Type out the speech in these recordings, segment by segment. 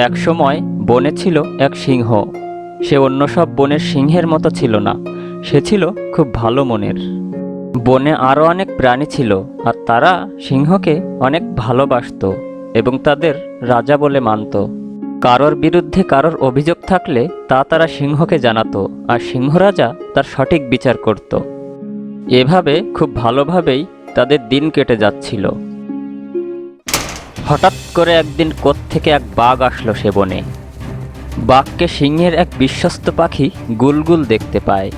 এক সময় বনে ছিল এক সিংহ। সে অন্য সব বনের সিংহের মতো ছিল না। সে ছিল খুব ভালো মনের। বনে আরও অনেক প্রাণী ছিল আর তারা সিংহকে অনেক ভালোবাসতো এবং তাদের রাজা বলে মানত। কারোর বিরুদ্ধে কারোর অভিযোগ থাকলে তা তারা সিংহকে জানাতো আর সিংহ রাজা তার সঠিক বিচার করত। এভাবে খুব ভালোভাবেই তাদের দিন কেটে যাচ্ছিল। হঠাৎ করে একদিন থেকে এক বাঘ আসলো সে বনে। বাঘকে সিংহের এক বিশ্বস্ত পাখি গুলগুল দেখতে পায়।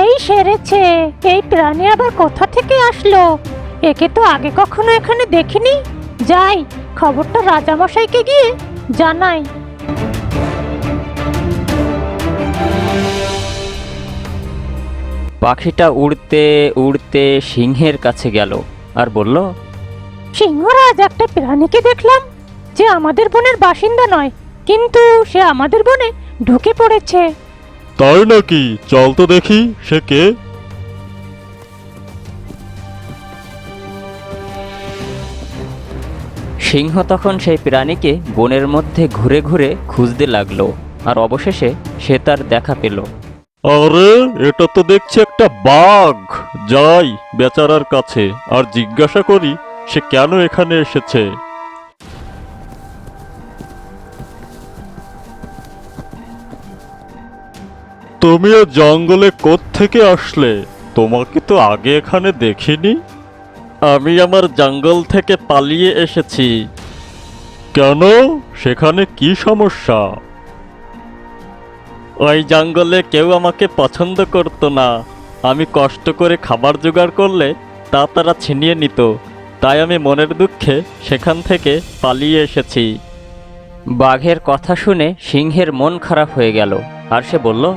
এই সেরেছে এই প্রাণী আবার কোথা থেকে আসলো? একে তো আগে কখনো এখানে দেখিনি। যাই খবরটা রাজামশাইকে গিয়ে জানাই। পাখিটা উড়তে উড়তে সিংহের কাছে গেল আর বলল সিংহরাজ একটা প্রাণীকে দেখলাম। যে আমাদের বনের বাসিন্দা নয় কিন্তু সে আমাদের বনে ঢুকে পড়েছে। তাই নাকি? চল তো দেখি সে কে। সিংহ তখন সেই প্রাণীকে বনের মধ্যে ঘুরে ঘুরে খুঁজতে লাগল আর অবশেষে সে তার দেখা পেল। আরে এটা তো দেখছি একটা বাঘ। যাই বেচারার কাছে আর জিজ্ঞাসা করি সে কেন এখানে এসেছে? তুমি এ জঙ্গলে থেকে আসলে? তোমাকে তো আগে এখানে দেখিনি। আমি আমার জঙ্গল থেকে পালিয়ে এসেছি। কেন? সেখানে কি সমস্যা? ওই জঙ্গলে কেউ আমাকে পছন্দ করতো না। আমি কষ্ট করে খাবার জোগাড় করলে তা তারা ছিনিয়ে নিত। তাই আমি মনের দুঃখে সেখান থেকে পালিয়ে এসেছি। বাঘের কথা শুনে সিংহের মন খারাপ হয়ে গেল আর সে বলল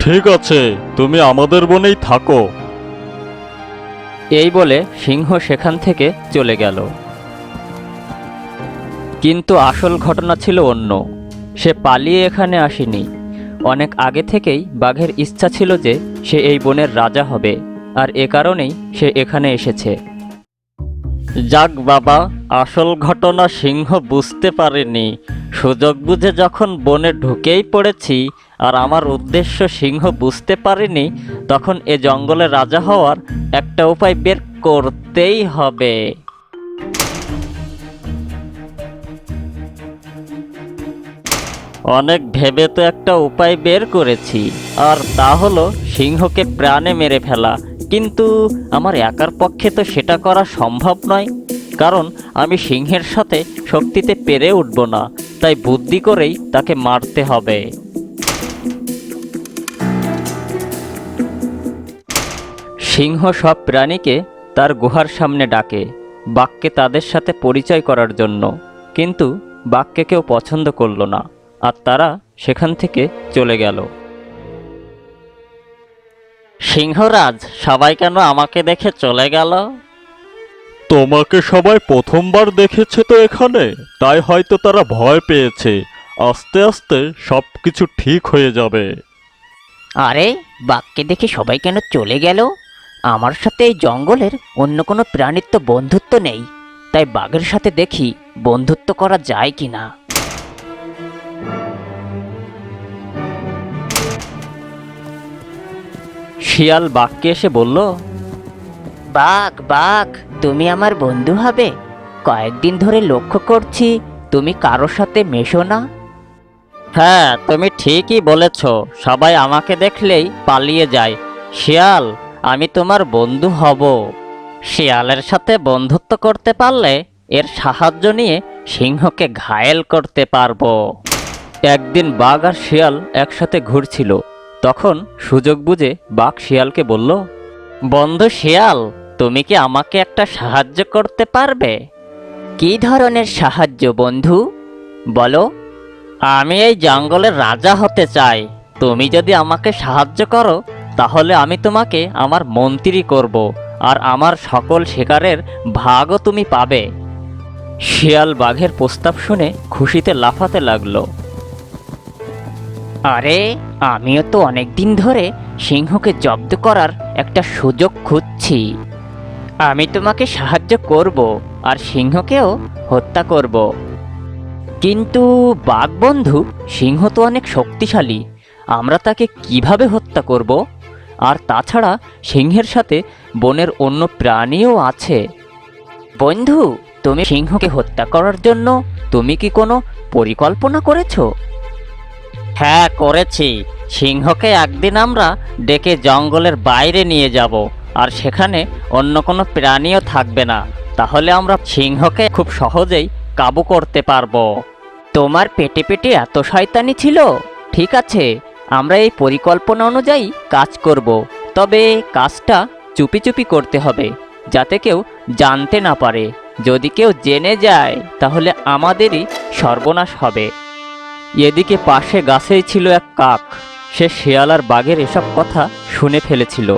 ঠিক আছে তুমি আমাদের বনেই থাকো। এই বলে সিংহ সেখান থেকে চলে গেল। কিন্তু আসল ঘটনা ছিল অন্য। সে পালিয়ে এখানে আসেনি। অনেক আগে থেকেই বাঘের ইচ্ছা ছিল যে সে এই বনের রাজা হবে আর এ কারণেই সে এখানে এসেছে। যাক বাবা, আসল ঘটনা সিংহ বুঝতে পারেনি। সুযোগ বুঝে যখন বনে ঢুকেই পড়েছি আর আমার উদ্দেশ্য সিংহ বুঝতে পারেনি, তখন এ জঙ্গলে রাজা হওয়ার একটা উপায় বের করতেই হবে। অনেক ভেবে তো একটা উপায় বের করেছি, আর তা হলো সিংহকে প্রাণে মেরে ফেলা। কিন্তু আমার একার পক্ষে তো সেটা করা সম্ভব নয়। কারণ আমি সিংহের সাথে শক্তিতে পেরে উঠব না, তাই বুদ্ধি করেই তাকে মারতে হবে। সিংহ সব প্রাণীকে তার গুহার সামনে ডাকে, বাক্যে তাদের সাথে পরিচয় করার জন্য। কিন্তু বাঘকে কেউ পছন্দ করল না, আর তারা সেখান থেকে চলে গেল। সিংহরাজ সবাই কেন আমাকে দেখে চলে গেল? তোমাকে সবাই প্রথমবার দেখেছে তো এখানে তাই হয়তো তারা ভয় পেয়েছে। আস্তে আস্তে সব কিছু ঠিক হয়ে যাবে। আরে বাঘকে দেখে সবাই কেন চলে গেল? আমার সাথে এই জঙ্গলের অন্য কোনো প্রাণীর তো বন্ধুত্ব নেই। তাই বাঘের সাথে দেখি বন্ধুত্ব করা যায় কি না শিয়াল বাঘকে এসে বলল বাঘ বাঘ তুমি আমার বন্ধু হবে। কয়েকদিন ধরে লক্ষ্য করছি তুমি কারোর সাথে মেশো না। হ্যাঁ তুমি ঠিকই বলেছ। সবাই আমাকে দেখলেই পালিয়ে যায়। শিয়াল আমি তোমার বন্ধু হব। শিয়ালের সাথে বন্ধুত্ব করতে পারলে এর সাহায্য নিয়ে সিংহকে ঘায়েল করতে পারব। একদিন বাঘ আর শিয়াল একসাথে ঘুরছিল। তখন সুযোগ বুঝে বাঘ শিয়ালকে বলল, বন্ধু শিয়াল, তুমি কি আমাকে একটা সাহায্য করতে পারবে? কী ধরনের সাহায্য, বন্ধু? বলো, আমি এই জঙ্গলের রাজা হতে চাই। তুমি যদি আমাকে সাহায্য করো, তাহলে আমি তোমাকে আমার মন্ত্রী করব, আর আমার সকল শিকারের ভাগও তুমি পাবে। শিয়াল বাঘের প্রস্তাব শুনে খুশিতে লাফাতে লাগল। আরে, আমিও তো অনেক দিন ধরে সিংহকে জব্দ করার একটা সুযোগ খুঁজছি। আমি তোমাকে সাহায্য করব আর সিংহকেও হত্যা করব। কিন্তু, বাঘ বন্ধু, সিংহ তো অনেক শক্তিশালী। আমরা তাকে কীভাবে হত্যা করব? আর তাছাড়া, সিংহের সাথে বনের অন্য প্রাণীও আছে। বন্ধু, তুমি সিংহকে হত্যা করার জন্য তুমি কি কোনো পরিকল্পনা করেছ? হ্যাঁ করেছি। সিংহকে একদিন আমরা ডেকে জঙ্গলের বাইরে নিয়ে যাব, আর সেখানে অন্য কোনো প্রাণীও থাকবে না। তাহলে আমরা সিংহকে খুব সহজেই কাবু করতে পারব। তোমার পেটে পেটে এত শয়তানি ছিল? ঠিক আছে, আমরা এই পরিকল্পনা অনুযায়ী কাজ করব, তবে কাজটা চুপি চুপি করতে হবে, যাতে কেউ জানতে না পারে। যদি কেউ জেনে যায়, তাহলে আমাদেরই সর্বনাশ হবে। এদিকে পাশে গাছেই ছিল এক কাক। সে শেয়াল আর বাঘের এসব কথা শুনে ফেলেছিল।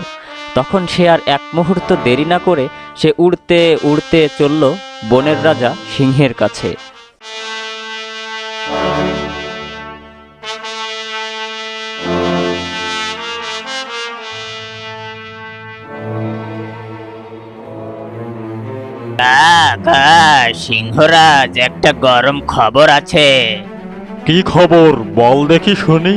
তখন সে আর এক মুহূর্ত দেরি না করে সে উড়তে উড়তে চলল বনের রাজা সিংহের কাছে। সিংহরাজ, একটা গরম খবর আছে। কি খবর? বল দেখি শুনি।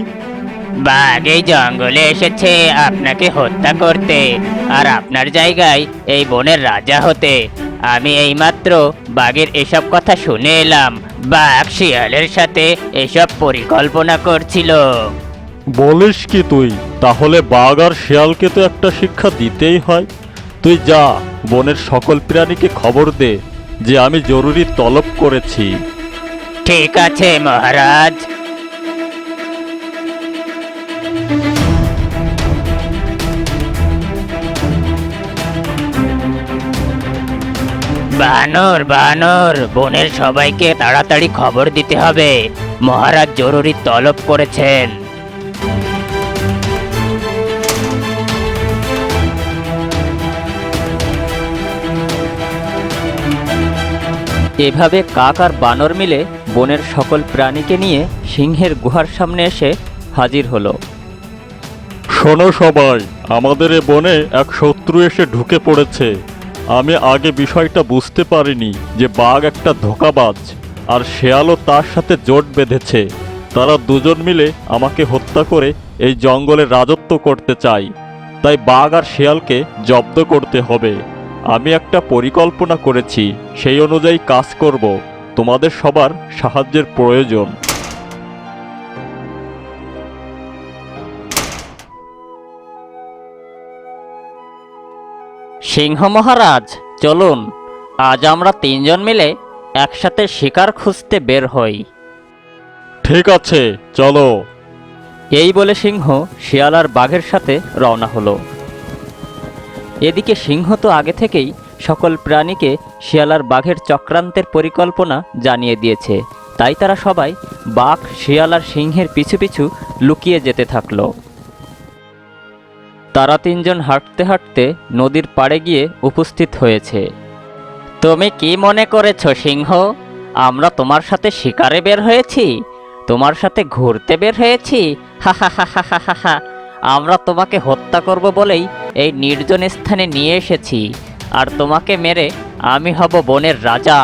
বাঘ এই জঙ্গলে এসেছে আপনাকে হত্যা করতে আর আপনার জায়গায় এই বনের রাজা হতে। আমি এইমাত্র বাঘের এসব কথা শুনে এলাম। বাঘ শিয়ালের সাথে এসব পরিকল্পনা করছিল। বলিস কি তুই? তাহলে বাঘ আর শিয়ালকে তো একটা শিক্ষা দিতেই হয়। তুই যা বনের সকল প্রাণীকে খবর দে যে আমি জরুরি তলব করেছি। ঠিক আছে, মহারাজ। বানর বানর, বনের সবাইকে তাড়াতাড়ি খবর দিতে হবে। মহারাজ জরুরি তলব করেছেন। এভাবে কাক আর বানর মিলে বনের সকল প্রাণীকে নিয়ে সিংহের গুহার সামনে এসে হাজির হলো। শোনো সবাই, আমাদের এ বনে এক শত্রু এসে ঢুকে পড়েছে। আমি আগে বিষয়টা বুঝতে পারিনি যে বাঘ একটা ধোকাবাজ, আর শেয়ালও তার সাথে জোট বেঁধেছে। তারা দুজন মিলে আমাকে হত্যা করে এই জঙ্গলে রাজত্ব করতে চাই তাই বাঘ আর শেয়ালকে জব্দ করতে হবে। আমি একটা পরিকল্পনা করেছি, সেই অনুযায়ী কাজ করব। তোমাদের সবার সাহায্যের প্রয়োজন। সিংহ মহারাজ চলুন। আজ আমরা তিনজন মিলে একসাথে শিকার খুঁজতে বের হই। ঠিক আছে চলো। এই বলে সিংহ শিয়াল আর বাঘের সাথে রওনা হলো। এদিকে সিংহ তো আগে থেকেই সকল প্রাণীকে শিয়ালার বাঘের চক্রান্তের পরিকল্পনা জানিয়ে দিয়েছে। তাই তারা সবাই বাঘ, শিয়াল আর সিংহের পিছু পিছু লুকিয়ে যেতে থাকল। তারা তিনজন হাঁটতে হাঁটতে নদীর পাড়ে গিয়ে উপস্থিত হয়েছে। তুমি কি মনে করেছ সিংহ? আমরা তোমার সাথে শিকারে বের হয়েছি? তোমার সাথে ঘুরতে বের হয়েছি? হা হা হা হা হা হা আমরা তোমাকে হত্যা করব বলেই এই নির্জন স্থানে নিয়ে এসেছি। আর তোমাকে মেরে আমি হব বনের রাজা,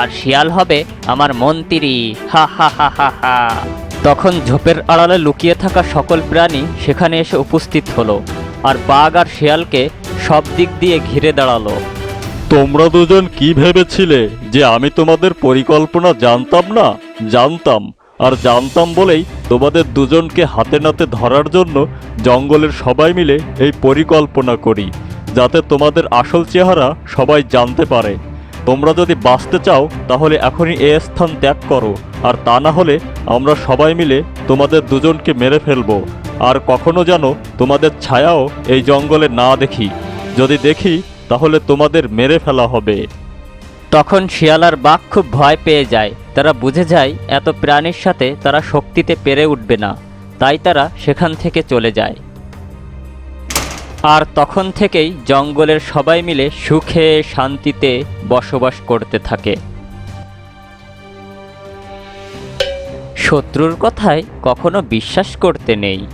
আর শিয়াল হবে আমার মন্ত্রী। হা হা হা হা হা। তখন ঝোপের আড়ালে লুকিয়ে থাকা সকল প্রাণী সেখানে এসে উপস্থিত হলো, আর বাঘ আর শিয়ালকে সব দিক দিয়ে ঘিরে দাঁড়াল। তোমরা দুজন কি ভেবেছিলে যে আমি তোমাদের পরিকল্পনা জানতাম না? জানতাম, আর জানতাম বলেই তোমাদের দুজনকে হাতে নাতে ধরার জন্য জঙ্গলের সবাই মিলে এই পরিকল্পনা করি। যাতে তোমাদের আসল চেহারা সবাই জানতে পারে। তোমরা যদি বাঁচতে চাও, তাহলে এখনই এ স্থান ত্যাগ করো, আর তা না হলে আমরা সবাই মিলে তোমাদের দুজনকে মেরে ফেলব। আর কখনো যেন তোমাদের ছায়াও এই জঙ্গলে না দেখি। যদি দেখি, তাহলে তোমাদের মেরে ফেলা হবে। তখন শিয়ালার বাঘ খুব ভয় পেয়ে যায়। তারা বুঝে যায়, এত প্রাণীর সাথে তারা শক্তিতে পেরে উঠবে না। তাই তারা সেখান থেকে চলে যায়। আর তখন থেকেই জঙ্গলের সবাই মিলে সুখে শান্তিতে বসবাস করতে থাকে। শত্রুর কথায় কখনো বিশ্বাস করতে নেই।